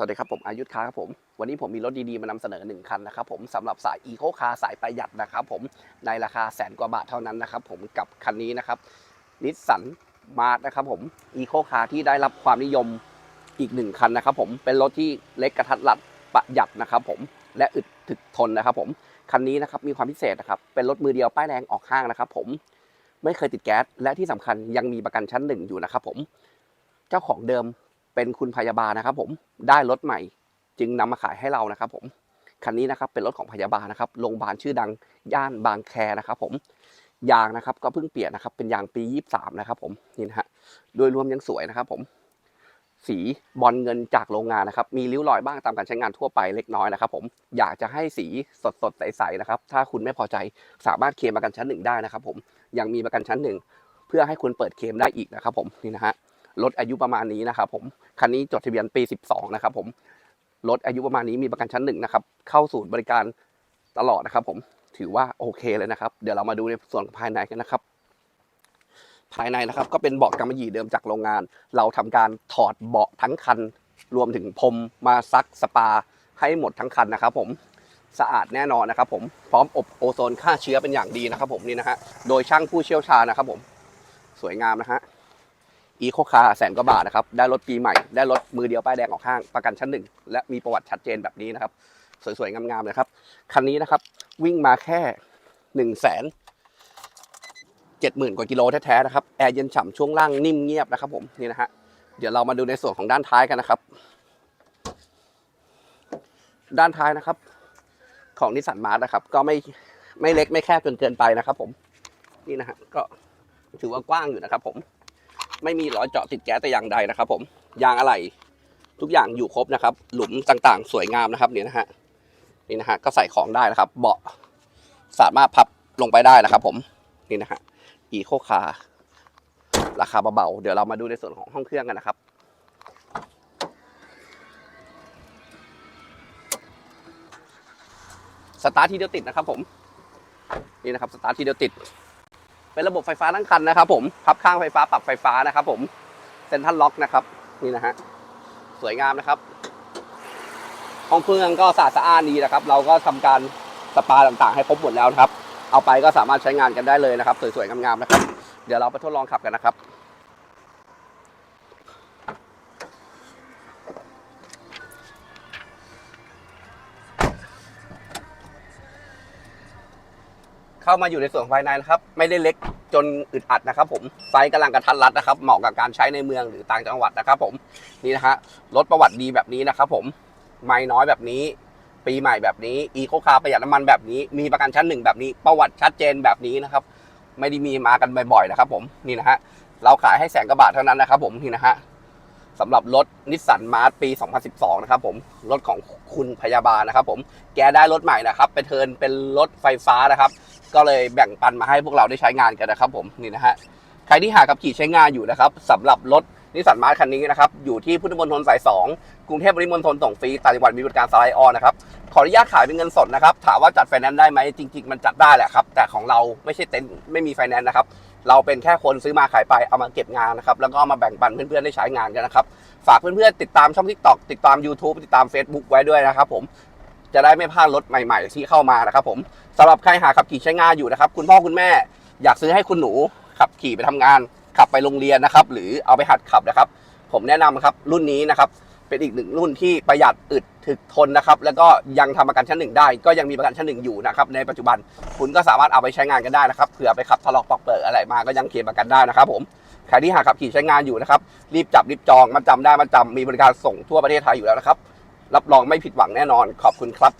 วัสดีครับผมอายุธค้าครับผม วันนี้ผมมีรถดีๆ มานำเสนอหนึ่งคันนะครับผมสำหรับสายอีโคคาร์สายประหยัดนะครับผมในราคาแสนกว่าบาทเท่านั้นนะครับผมกับคันนี้นะครับนิสสันมาร์นะครับผมอีโคคาร์ที่ได้รับความนิยมอีกหนึ่งคันนะครับผมเป็นรถที่เล็กกระทัดรัดประหยัดนะครับผมและอึดถึกทนนะครับผมคันนี้นะครับมีความพิเศษนะครับเป็นรถมือเดียวป้ายแดงออกห้างนะครับผมไม่เคยติดแก๊สและที่สำคัญยังมีประกันชั้นหนึ่งอยู่นะครับผมเจ้าของเดิม เป็นคุณพยาบาลนะครับ ผมได้รถใหม่ จึงนำมาขายให้เรานะครับ ผมคันนี้นะครับเป็นรถของพยาบาลนะครับโรงพยาบาลชื่อดังย่านบางแคนะครับ ผมยางนะครับก็เพิ่งเปลี่ยนนะครับ เป็นยางปี23นะครับ ผมนี่นะฮะโดยรวมยังสวยนะครับ ผม สีบอลเงินจากโรงงานนะครับ มีริ้วรอยบ้างตามการใช้งานทั่วไปเล็กน้อยนะครับ ผมอยากจะให้สีสดสดใสๆนะครับ ถ้าคุณไม่พอใจสามารถเคลมประกันชั้นหนึ่งได้นะครับ ผมยังมีประกันชั้นหนึ่งเพื่อให้คุณเปิดเคลมได้อีกนะครับ ผมนี่นะฮะ รถอายุประมาณนี้นะครับผมคันนี้จดทะเบียนปี 12 นะครับผมรถอายุประมาณนี้มีประกันชั้นหนึ่งนะครับเข้าศูนย์บริการตลอดนะครับ ผมถือว่าโอเคเลยนะครับ เดี๋ยวเรามาดูในส่วนภายในกันนะครับ ภายในนะครับ ก็เป็นเบาะกำมะหยี่เดิมจากโรงงาน เราทำการถอดเบาะทั้งคัน รวมถึงพรมมาซักสปาให้หมดทั้งคันนะครับ ผมสะอาดแน่นอนนะครับ ผมพร้อมอบโอโซนฆ่าเชื้อเป็นอย่างดีนะครับ ผมนี่นะฮะโดยช่างผู้เชี่ยวชาญนะครับ ผมสวยงามนะฮะ อีโคคาร์แสนกว่าบาทนะครับ ได้รถปีใหม่ ได้รถมือเดียวป้ายแดงออกห้าง ประกันชั้นหนึ่ง และมีประวัติชัดเจนแบบนี้นะครับ สวยๆ งามๆเลยครับ คันนี้นะครับ วิ่งมาแค่หนึ่งแสนเจ็ดหมื่นกว่ากิโลแท้ๆนะครับ แอร์เย็นฉ่ำช่วงล่างนิ่มเงียบนะครับผมนี่นะฮะ เดี๋ยวเรามาดูในส่วนของด้านท้ายกันนะครับ ด้านท้ายนะครับ ของนิสสันมาร์นะครับ ก็ไม่ไม่เล็กไม่แคบจนเกินไปนะครับ ผม นี่นะฮะ ก็ถือว่ากว้างอยู่นะครับ ผม ไม่มีรอยเจาะติดแก๊สแต่อย่างใดนะครับ ผมยางอะไหล่ทุกอย่างอยู่ครบนะครับ หลุมต่างๆ สวยงามนะครับนี่นะฮะนี่นะฮะก็ใส่ของได้นะครับ เบาะสามารถพับลงไปได้นะครับ ผมนี่นะฮะอีโคคาราคาเบาๆเดี๋ยวเรามาดูในส่วนของห้องเครื่องกันนะครับสตาร์ททีเดียวติดนะครับผมนี่นะครับสตาร์ททีเดียวติด เป็นระบบไฟฟ้าทั้งคันนะครับผมพับข้างไฟฟ้าปรับไฟฟ้านะครับผมเซ็นทรัลล็อกนะครับนี่นะฮะสวยงามนะครับห้องเครื่องก็สะอาดสะอ้านดีนะครับ เราก็ทำการสปาต่างๆ ให้ครบหมดแล้วนะครับ เอาไปก็สามารถใช้งานกันได้เลยนะครับ สวยๆงามๆนะครับ เดี๋ยวเราไปทดลองขับกันนะครับ เข้ามาอยู่ในส่วนภายในนะครับ ไม่ได้เล็กจนอึดอัดนะครับ ผมไซส์กำลังกระทัดรัดนะครับ เหมาะกับการใช้ในเมืองหรือต่างจังหวัดนะครับ ผมนี่นะฮะรถประวัติดีแบบนี้นะครับ ผมไม่น้อยแบบนี้ ปีใหม่แบบนี้อีโคคาประหยัดน้ำมันแบบนี้ มีประกันชั้นหนึ่งแบบนี้ ประวัติชัดเจนแบบนี้นะครับ ไม่ได้มีมากันบ่อยๆนะครับ ผมนี่นะฮะเราขายให้แสนกว่าบาทเท่านั้นนะครับ ผมนี่นะฮะ สำหรับรถนิสสันมาร์ปี 2012 นะครับผมรถของคุณพยาบาลนะครับผมแกได้รถใหม่นะครับไปเทินเป็นรถไฟฟ้านะครับ ก็เลยแบ่งปันมาให้พวกเราได้ใช้งานกันนะครับผมนี่นะฮะใครที่หากับขี่ใช้งานอยู่นะครับสำหรับรถ นิสสันมาร์คันนี้นะครับ อยู่ที่พุทธมณฑลสาย 2 กรุงเทพปริมณฑลส่งฟรีต่างจังหวัดมีบริการสไลด์ออนนะครับ ขออนุญาตขายเป็นเงินสดนะครับ ถามว่าจัดไฟแนนซ์ได้ไหมจริง ๆ มันจัดได้แหละครับ แต่ของเราไม่ใช่เต็นท์ไม่มีไฟแนนซ์นะครับ เราเป็นแค่คนซื้อมาขายไปเอามาเก็บงานนะครับ แล้วก็ามาแบ่งปันเพื่อนๆได้ใช้งานกันนะครับ ฝากเพื่อนๆติดตามช่อง TikTok ติดตาม YouTube ติดตาม Facebook ไว้ด้วยนะครับผมจะได้ไม่พลาดรถใหม่ ๆ ที่เข้ามานะครับผมสำหรับใครหาขับขี่ใช้งานอยู่นะครับ คุณพ่อคุณแม่อยากซื้อให้คุณหนูขับขี่ไปทำงาน ขับไปโรงเรียนนะครับ หรือเอาไปหัดขับนะครับ ผมแนะนำครับรุ่นนี้นะครับ เป็นอีกหนึ่งรุ่นที่ประหยัดอึดถึกทนนะครับ แล้วก็ยังทำประกันชั้นหนึ่งได้ ก็ยังมีประกันชั้นหนึ่งอยู่นะครับ ในปัจจุบันคุณก็สามารถเอาไปใช้งานกันได้นะครับเผื่อไปขับทะเลาะปอกเปิดอะไรมาก็ยังเคลมประกันได้นะครับ ผมใครที่หาขับขี่ใช้งานอยู่นะครับ รีบจับรีบจองมาจำได้มาจำมีบริการส่งทั่วประเทศไทยอยู่แล้วนะครับรับรองไม่ผิดหวังแน่นอนขอบคุณครับ